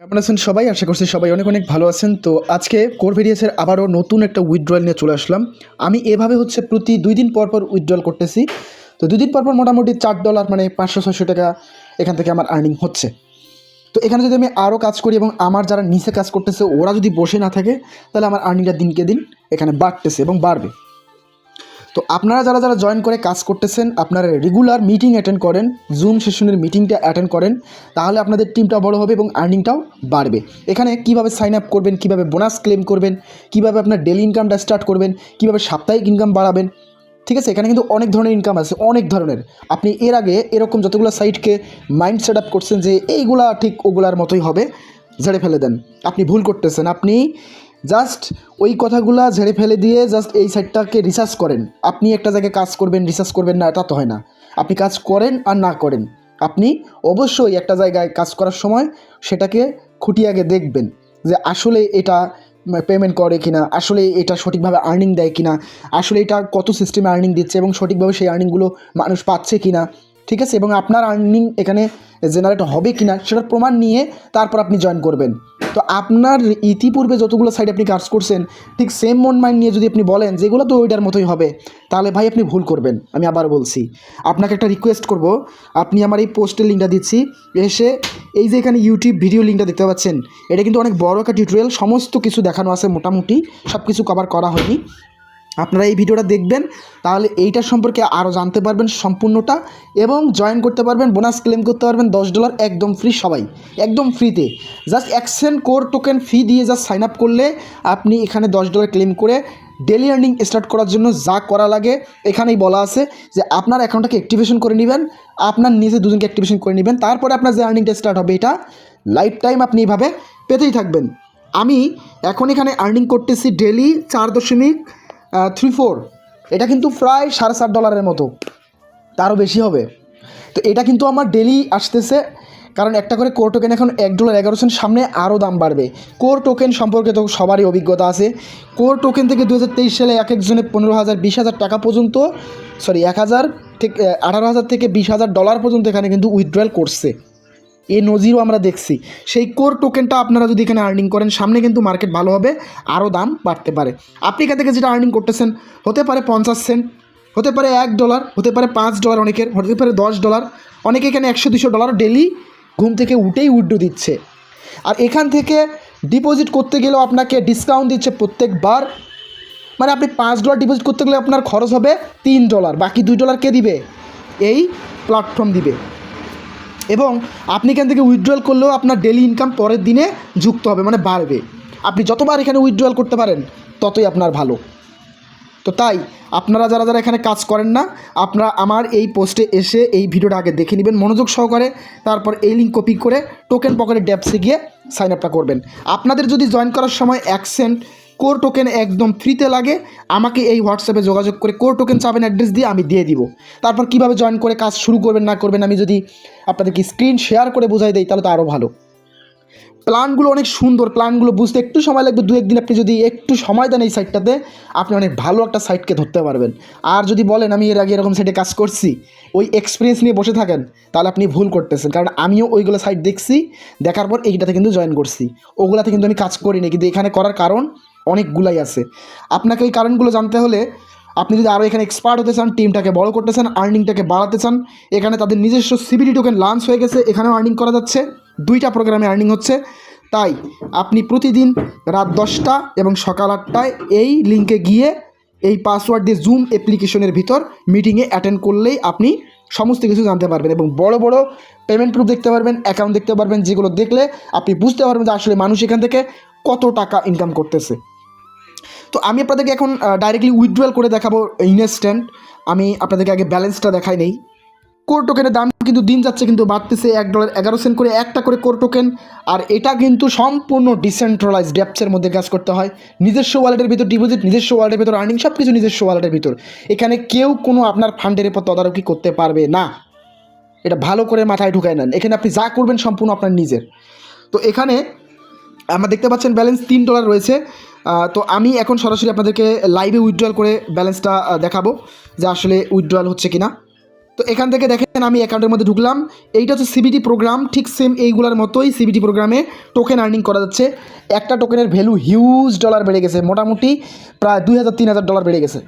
কেমন আছেন সবাই? আশা করছি সবাই অনেক অনেক ভালো আছেন। তো আজকে কোর ভেরিয়েসের আবারও নতুন একটা উইথড্রয়াল নিয়ে চলে আসলাম। আমি এভাবে হচ্ছে প্রতি দুই দিন পর পর উইথড্রয়াল করতেছি। তো দুই দিন পর পর মোটামুটি চার ডলার মানে পাঁচশো, ছয়শো টাকা এখান থেকে আমার আর্নিং হচ্ছে। তো এখানে যদি আমি আরও কাজ করি এবং আমার যারা নিচে কাজ করতেছে, ওরা যদি বসে না থাকে, তাহলে আমার আর্নিংটা দিনকে দিন এখানে বাড়তেছে এবং বাড়বে। তো আপনারা যারা যারা জয়েন করে কাজ করতেছেন, আপনারা রেগুলার মিটিং অ্যাটেন্ড করেন জুম সেশনের মিটিংটা অ্যাটেন্ড করেন, তাহলে আপনাদের টিমটা বড় হবে এবং আর্নিংটাও বাড়বে। এখানে কীভাবে সাইন আপ করবেন, কীভাবে বোনাস ক্লেম করবেন, কীভাবে আপনার ডেলি ইনকামটা স্টার্ট করবেন, কীভাবে সাপ্তাহিক ইনকাম বাড়াবেন, ঠিক আছে? এখানে কিন্তু অনেক ধরনের ইনকাম আছে, অনেক ধরনের। আপনি এর আগে এরকম যতগুলো সাইটকে মাইন্ড সেট আপ করছেন যে এইগুলা ঠিক ওগুলার মতোই হবে, ঝেড়ে ফেলে দেন। আপনি ভুল করতেছেন। আপনি জাস্ট ওই কথাগুলো ঝেড়ে ফেলে দিয়ে জাস্ট এই সাইটটাকে রিসার্চ করেন। আপনি একটা জায়গায় কাজ করবেন রিসার্চ করবেন না তা তো হয় না। আপনি কাজ করেন আর না করেন। আপনি অবশ্যই একটা জায়গায় কাজ করার সময় সেটাকে খুঁটিয়ে আগে দেখবেন যে আসলে এটা পেমেন্ট করে কিনা, আসলে এটা সঠিকভাবে আর্নিং দেয় কিনা, আসলে এটা কত সিস্টেমে আর্নিং দিচ্ছে এবং সঠিকভাবে সেই আর্নিংগুলো মানুষ পাচ্ছে কিনা, ঠিক আছে? এবং আপনার আর্নিং এখানে জেনারেট হবে কিনা সেটার প্রমাণ নিয়ে তারপর আপনি জয়েন করবেন। তো আপনার ইতিপূর্বে যতগুলো সাইড আপনি কাজ করছেন, ঠিক সেম মন মাইন্ড নিয়ে যদি আপনি বলেন যেগুলো তো ওইটার মতোই হবে, তাহলে ভাই আপনি ভুল করবেন, আমি আবার বলছি। আপনাকে একটা রিকোয়েস্ট করব, আপনি আমার এই পোস্টের লিঙ্কটা দিচ্ছি, এসে এই যে এখানে ইউটিউব ভিডিও লিঙ্কটা দেখতে পাচ্ছেন, এটা কিন্তু অনেক বড় একটা টিউটোরিয়াল সমস্ত কিছু দেখানো আছে মোটামুটি সব কিছু কভার করা হয়নি। আপনারা এই ভিডিওটা দেখবেন, তাহলে এইটার সম্পর্কে আরও জানতে পারবেন সম্পূর্ণটা এবং জয়েন করতে পারবেন বোনাস ক্লেম করতে পারবেন, দশ ডলার একদম ফ্রি সবাই, একদম ফ্রিতে just Accent Core token fee দিয়ে জাস্ট সাইন আপ করলে আপনি এখানে দশ ডলার ক্লেম করে ডেলি আর্নিং স্টার্ট করার জন্য যা করা লাগে, এখানেই বলা আছে যে আপনার অ্যাকাউন্টটাকে অ্যাক্টিভেশন করে নেবেন, আপনার নিজে দুজনকে অ্যাক্টিভেশন করে নেবেন, তারপরে আপনার যে আর্নিংটা স্টার্ট হবে এটা লাইফ টাইম আপনি এইভাবে পেতেই থাকবেন। আমি এখন এখানে আর্নিং করতেছি ডেলি চার দশমিক থ্রি ফোর এটা কিন্তু প্রায় সাড়ে সাত ডলারের মতো। তারও বেশি হবে। তো এটা কিন্তু আমার ডেলি আসতেছে, কারণ একটা করে কোর টোকেন এখন এক ডলার এগারো সেন্ট সামনে আরও দাম বাড়বে। কোর টোকেন সম্পর্কে তো সবারই অভিজ্ঞতা আছে। কোর টোকেন থেকে দু হাজার তেইশ সালে এক একজনের পনেরো হাজার, বিশ হাজার টাকা পর্যন্ত সরি এক হাজার থেকে, আঠারো হাজার থেকে বিশ হাজার ডলার পর্যন্ত এখানে কিন্তু উইথড্রয়াল করছে। এই নজিরও আমরা দেখছি। সেই কোর টোকেনটা আপনারা যদি এখানে আর্নিং করেন, সামনে কিন্তু মার্কেট ভালো হবে, আরও দাম বাড়তে পারে। আপনি এখান থেকে যেটা আর্নিং করতেছেন, হতে পারে পঞ্চাশ সেন্ট হতে পারে এক ডলার হতে পারে পাঁচ ডলার অনেকের, হতে পারে দশ ডলার অনেকে এখানে একশো, দুশো ডলার ডেলি ঘুম থেকে উঠেই উইড্রো দিচ্ছে। আর এখান থেকে ডিপোজিট করতে গেলেও আপনাকে ডিসকাউন্ট দিচ্ছে প্রত্যেকবার। মানে আপনি পাঁচ ডলার ডিপোজিট করতে গেলে আপনার খরচ হবে তিন ডলার বাকি দুই ডলার কে দিবে? এই প্ল্যাটফর্ম দিবে। এবং আপনি এখান থেকে উইথড্রয়াল করলেও আপনার ডেলি ইনকাম পরের দিনে যুক্ত হবে মানে বাড়বে। আপনি যতবার এখানে উইথড্রয়াল করতে পারেন, ততই আপনার ভালো। তো তাই, আপনারা যারা যারা এখানে কাজ করেন না, আপনারা আমার এই পোস্টে এসে এই ভিডিওটা আগে দেখে নেবেন, মনোযোগ সহকারে, তারপর এই লিঙ্ক কপি করে টোকেন পকেটে ড্যাপসে গিয়ে সাইন আপটা করবেন। আপনাদের যদি জয়েন করার সময় অ্যাকসেন্ট কোর টোকেন একদম ফ্রিতে লাগে, আমাকে এই হোয়াটসঅ্যাপে যোগাযোগ করে কোর টোকেন চাবেন অ্যাড্রেস দিয়ে আমি দিয়ে দিব। তারপর কীভাবে জয়েন করে কাজ শুরু করবেন, না করবেন, আমি যদি আপনাদেরকে স্ক্রিন শেয়ার করে বোঝাই দেই, তাহলে তো আরও ভালো। প্ল্যানগুলো অনেক সুন্দর প্ল্যানগুলো বুঝতে একটু সময় লাগবে দু একদিন আপনি যদি একটু সময় দেন এই সাইটটাতে আপনি অনেক ভালো একটা সাইটকে ধরতে পারবেন। আর যদি বলেন, আমি এর আগে এরকম সাইটে কাজ করছি, ওই এক্সপিরিয়েন্স নিয়ে বসে থাকেন, তাহলে আপনি ভুল করতেছেন, কারণ আমিও ওইগুলো সাইট দেখছি, দেখার পর এইটাতে কিন্তু জয়েন করছি। ওগুলাতে কিন্তু আমি কাজ করিনি, কিন্তু এখানে করার কারণ অনেকগুলাই আছে। আপনাকে এই কারণগুলো জানতে হলে আপনি যদি আরও এখানে এক্সপার্ট হতে চান টিমটাকে বড় করতে চান আর্নিংটাকে বাড়াতে চান, এখানে তাদের নিজস্ব সিবিডি টোকেন লাঞ্চ হয়ে গেছে, এখানেও আর্নিং করা যাচ্ছে। দুইটা প্রোগ্রামে আর্নিং হচ্ছে। তাই আপনি প্রতিদিন রাত দশটা এবং সকাল আটটায় এই লিঙ্কে গিয়ে এই পাসওয়ার্ড দিয়ে জুম অ্যাপ্লিকেশনের ভিতর মিটিংয়ে অ্যাটেন্ড করলেই আপনি সমস্ত কিছু জানতে পারবেন এবং বড় বড় পেমেন্ট প্রুফ দেখতে পারবেন অ্যাকাউন্ট দেখতে পারবেন, যেগুলো দেখলে আপনি বুঝতে পারবেন যে আসলে মানুষ এখান থেকে কত টাকা ইনকাম করতেছে। তো আমি আপনাদেরকে এখন ডাইরেক্টলি উইথড্রয়াল করে দেখাবো ইনস্ট্যান্ট আমি আপনাদেরকে আগে ব্যালেন্সটা দেখাই নেই। কোর টোকেনের দাম কিন্তু দিন যাচ্ছে, কিন্তু বাড়তেছে এক ডলার এগারো সেন্ট করে একটা করে কোর টোকেন আর এটা কিন্তু সম্পূর্ণ ডিসেন্ট্রালাইজ ড্যাপসের মধ্যে কাজ করতে হয়। নিজস্ব ওয়ালেটের ভিতর ডিপোজিট নিজস্ব ওয়ালেটের ভিতর আর্নিং সব কিছু নিজস্ব ওয়ালেটের ভিতর। এখানে কেউ কোনো আপনার ফান্ডের উপর তদারকি করতে পারবে না। এটা ভালো করে মাথায় ঢুকায় নেন। এখানে আপনি যা করবেন সম্পূর্ণ আপনার নিজের। তো এখানে আমরা দেখতে পাচ্ছেন ব্যালেন্স তিন ডলার রয়েছে। তো আমি এখন সরাসরি আপনাদেরকে লাইভে উইথড্রয়াল করে ব্যালেন্সটা দেখাবো যে আসলে উইথড্রয়াল হচ্ছে কিনা। তো এখান থেকে দেখেন আমি অ্যাকাউন্টের মধ্যে ঢুকলাম। এইটা হচ্ছে সিবিটি প্রোগ্রাম ঠিক সেম এইগুলোর মতোই সিবিটি প্রোগ্রামে টোকেন আর্নিং করা যাচ্ছে। একটা টোকেনের ভ্যালু হিউজ ডলার বেড়ে গেছে, মোটামুটি প্রায় দুই হাজার তিন হাজার ডলার বেড়ে গেছে।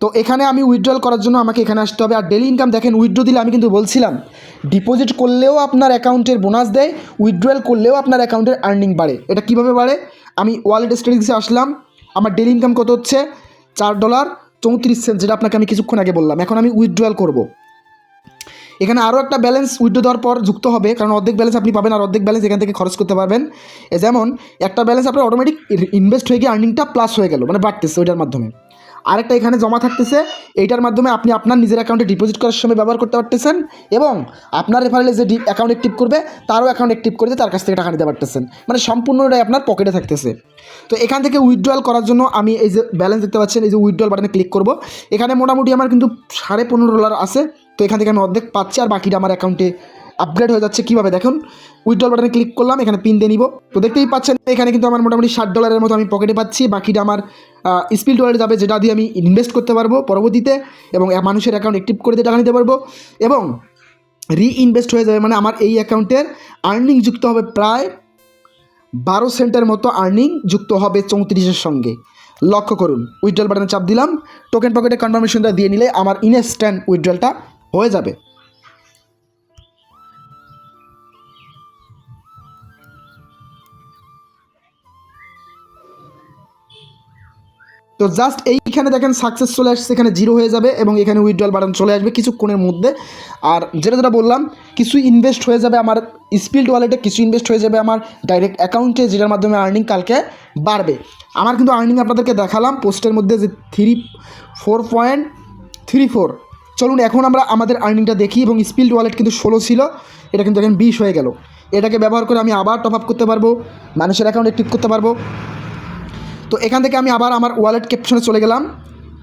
তো এখানে আমি উইথড্রল করার জন্য আমাকে এখানে আসতে হবে। আর ডেলি ইনকাম দেখেন উইথড্র দিলে আমি কিন্তু বলছিলাম ডিপোজিট করলেও আপনার অ্যাকাউন্টের বোনাস দেয় উইথড্রয়াল করলেও আপনার অ্যাকাউন্টের আর্নিং বাড়ে। এটা কীভাবে বাড়ে? আমি ওয়ালেট স্টেটিংসে আসলাম। আমার ডেলি ইনকাম কত হচ্ছে? চার ডলার চৌত্রিশ সেন্ট যেটা আপনাকে আমি কিছুক্ষণ আগে বললাম। এখন আমি উইথড্রয়াল করব। এখানে আরও একটা ব্যালেন্স উইথড্র দেওয়ার পর যুক্ত হবে, কারণ অর্ধেক ব্যালেন্স আপনি পাবেন আর অর্ধেক ব্যালেন্স এখান থেকে খরচ করতে পারবেন। যেমন, একটা ব্যালেন্স আপনার অটোমেটিক ইনভেস্ট হয়ে গিয়ে আর্নিংটা প্লাস হয়ে গেল মানে বাড়তেছে ওইটার মাধ্যমে। আরেকটা এখানে জমা থাকতেছে, এইটার মাধ্যমে আপনি আপনার নিজের অ্যাকাউন্টে ডিপোজিট করার সময় ব্যবহার করতে পারতেছেন এবং আপনার রেফারেলে যে অ্যাকাউন্ট অ্যাক্টিভ করবে, তারও অ্যাকাউন্ট অ্যাক্টিভ করে তার কাছ থেকে টাকা নিতে পারতেছেন। মানে সম্পূর্ণটাই আপনার পকেটে থাকতেছে। তো এখান থেকে উইথড্রয়াল করার জন্য আমি এই যে ব্যালেন্স দেখতে পাচ্ছেন, এই যে উইথড্রয়াল বাটনে ক্লিক করব। এখানে মোটামুটি আমার কিন্তু সাড়ে পনেরো ডলার আছে, তো এখান থেকে আমি অর্ধেক পাচ্ছি আর বাকিটা আমার অ্যাকাউন্টে আপগ্রেড হয়ে যাচ্ছে কীভাবে? দেখুন উইথড্রল বাটনে ক্লিক করলাম, এখানে পিন দিয়ে নিব। তো দেখতেই পাচ্ছেন, এখানে কিন্তু আমার মোটামুটি ষাট ডলারের মতো আমি পকেটে পাচ্ছি, বাকিটা আমার স্পিল ওয়ালেটে যাবে, যেটা দিয়ে আমি ইনভেস্ট করতে পারব পরবর্তীতে, এবং মানুষের অ্যাকাউন্ট অ্যাক্টিভ করে দিয়ে টাকা নিতে পারব, এবং রিইনভেস্ট হয়ে যাবে মানে আমার এই অ্যাকাউন্টের আর্নিং যুক্ত হবে প্রায় বারো সেন্টের মতো আর্নিং যুক্ত হবে চৌত্রিশের সঙ্গে। লক্ষ্য করুন উইথড্রল বাটনে চাপ দিলাম টোকেন পকেটে কনফার্মেশনটা দিয়ে নিলে আমার ইনস্ট্যান্ট উইথড্রলটা হয়ে যাবে। তো জাস্ট এইখানে দেখেন সাকসেস চলে আসছে, এখানে জিরো হয়ে যাবে এবং এখানে উইথড্রল বাটন চলে আসবে কিছুক্ষণের মধ্যে। আর যেটা যেটা বললাম, কিছু ইনভেস্ট হয়ে যাবে আমার স্পিল্ড ওয়ালেটে কিছু ইনভেস্ট হয়ে যাবে আমার ডাইরেক্ট অ্যাকাউন্টে যেটার মাধ্যমে আর্নিং কালকে বাড়বে। আমার কিন্তু আর্নিং আপনাদেরকে দেখালাম পোস্টের মধ্যে যে three four point three four চলুন এখন আমরা আমাদের আর্নিংটা দেখি এবং স্পিল্ড ওয়ালেট কিন্তু ষোলো ছিল, এটা কিন্তু এখন বিশ হয়ে গেল। এটাকে ব্যবহার করে আমি আবার টপ আপ করতে পারব, মানুষের অ্যাকাউন্টে টিপ করতে পারব। তো এখান থেকে আমি আবার আমার ওয়ালেট ক্যাপশনে চলে গেলাম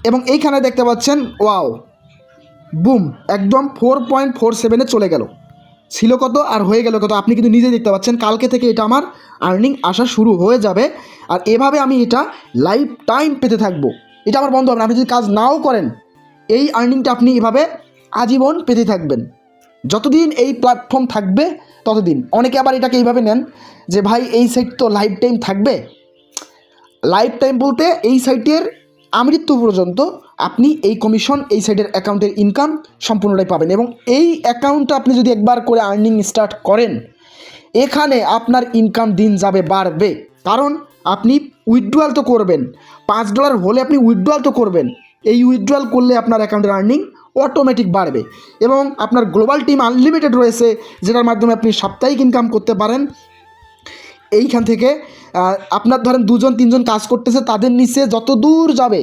এবং এইখানে দেখতে পাচ্ছেন ওয়াও বুম একদম ফোর পয়েন্ট ফোর সেভেনে চলে গেল। ছিল কত আর হয়ে গেল কত আপনি কিন্তু নিজে দেখতে পাচ্ছেন। কালকে থেকে এটা আমার আর্নিং আসা শুরু হয়ে যাবে আর এভাবে আমি এটা লাইফ টাইম পেতে থাকব। এটা আমার বন্ধ হবে আপনি যদি কাজ নাও করেন, এই আর্নিংটা আপনি এভাবে আজীবন পেতে থাকবেন। যতদিন এই প্ল্যাটফর্ম থাকবে, ততদিন। অনেকে আবার এটাকে এইভাবে নেন যে, ভাই, এই সাইট তো লাইফ টাইম থাকবে? লাইফ টাইম বলতে এই সাইটের আমৃত্যু পর্যন্ত আপনি এই কমিশন এই সাইটের অ্যাকাউন্টের ইনকাম সম্পূর্ণটাই পাবেন এবং এই অ্যাকাউন্টটা আপনি যদি একবার করে আর্নিং স্টার্ট করেন, এখানে আপনার ইনকাম দিন যাবে, বাড়বে। কারণ আপনি উইথড্রয়াল তো করবেন। পাঁচ ডলার হলে আপনি উইথড্রয়াল তো করবেন। এই উইথড্রয়াল করলে আপনার অ্যাকাউন্টের আর্নিং অটোমেটিক বাড়বে এবং আপনার গ্লোবাল টিম আনলিমিটেড রয়েছে, যেটার মাধ্যমে আপনি সাপ্তাহিক ইনকাম করতে পারেন। এইখান থেকে আপনার ধরেন দুজন, তিনজন কাজ করতেছে, তাদের নিচে যত দূর যাবে,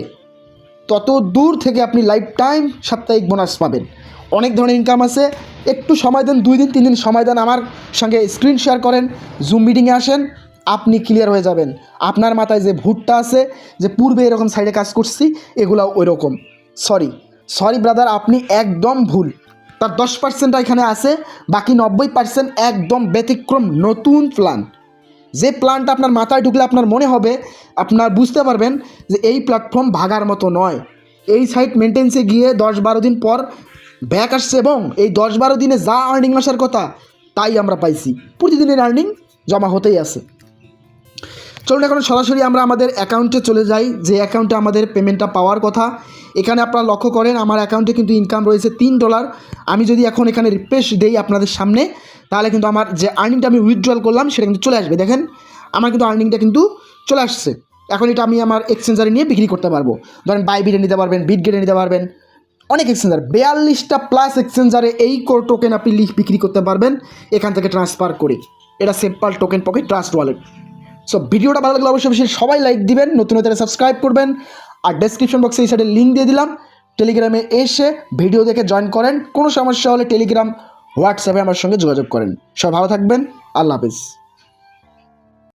তত দূর থেকে আপনি লাইফ টাইম সাপ্তাহিক বোনাস পাবেন। অনেক ধরনের ইনকাম আছে। একটু সময় দেন, দুই দিন, তিন দিন সময় দেন, আমার সঙ্গে স্ক্রিন শেয়ার করেন জুম মিটিংয়ে আসেন, আপনি ক্লিয়ার হয়ে যাবেন। আপনার মাথায় যে ভুটটা আছে, যে পূর্বে এরকম সাইডে কাজ করছি, এগুলাও ওই রকম সরি সরি ব্রাদার আপনি একদম ভুল। তার দশ পার্সেন্টটা এখানে আছে, বাকি নব্বই পার্সেন্ট একদম ব্যতিক্রম, নতুন প্ল্যান যে প্ল্যানটা আপনার মাথায় ঢুকলে আপনার মনে হবে, আপনার বুঝতে পারবেন যে এই প্ল্যাটফর্ম ভাগার মতো নয়। এই সাইট মেনটেন্সে গিয়ে দশ বারো দিন পর ব্যাক আসছে এবং এই দশ বারো দিনে যা আর্নিং আসার কথা, তাই আমরা পাইছি। প্রতিদিনের আর্নিং জমা হতেই আছে। চলুন এখন সরাসরি আমরা আমাদের অ্যাকাউন্টে চলে যাই। যে অ্যাকাউন্টে আমাদের পেমেন্টটা পাওয়ার কথা এখানে আপনারা লক্ষ্য করেন, আমার অ্যাকাউন্টে কিন্তু ইনকাম রয়েছে তিন ডলার আমি যদি এখন এখানে রিফ্রেশ দেই আপনাদের সামনে, তাহলে কিন্তু আমার যে আর্নিংটা আমি উইথড্রল করলাম, সেটা কিন্তু চলে আসবে। দেখেন, আমার কিন্তু আর্নিংটা কিন্তু চলে আসছে। এখন এটা আমি আমার এক্সচেঞ্জারে নিয়ে বিক্রি করতে পারব। ধরেন বাই বিটে নিতে পারবেন বিট গেটে নিতে পারবেন। অনেক এক্সচেঞ্জার বিয়াল্লিশটা প্লাস এক্সচেঞ্জারে এই কোর টোকেন আপনি লিখ বিক্রি করতে পারবেন। এখান থেকে ট্রান্সফার করে। এটা simple token pocket trust wallet so ভিডিওটা ভালো লাগলে অবশ্যই সবাই লাইক দিবেন, নতুন নতুন সাবস্ক্রাইব করবেন। আর ডেসক্রিপশন বক্সে এই সাইডে লিঙ্ক দিয়ে দিলাম। টেলিগ্রামে এসে ভিডিও দেখে জয়েন করেন। কোনো সমস্যা হলে টেলিগ্রাম হোয়াটসঅ্যাপে আমার সঙ্গে যোগাযোগ করেন। সব ভালো থাকবেন। আল্লাহ হাফিজ।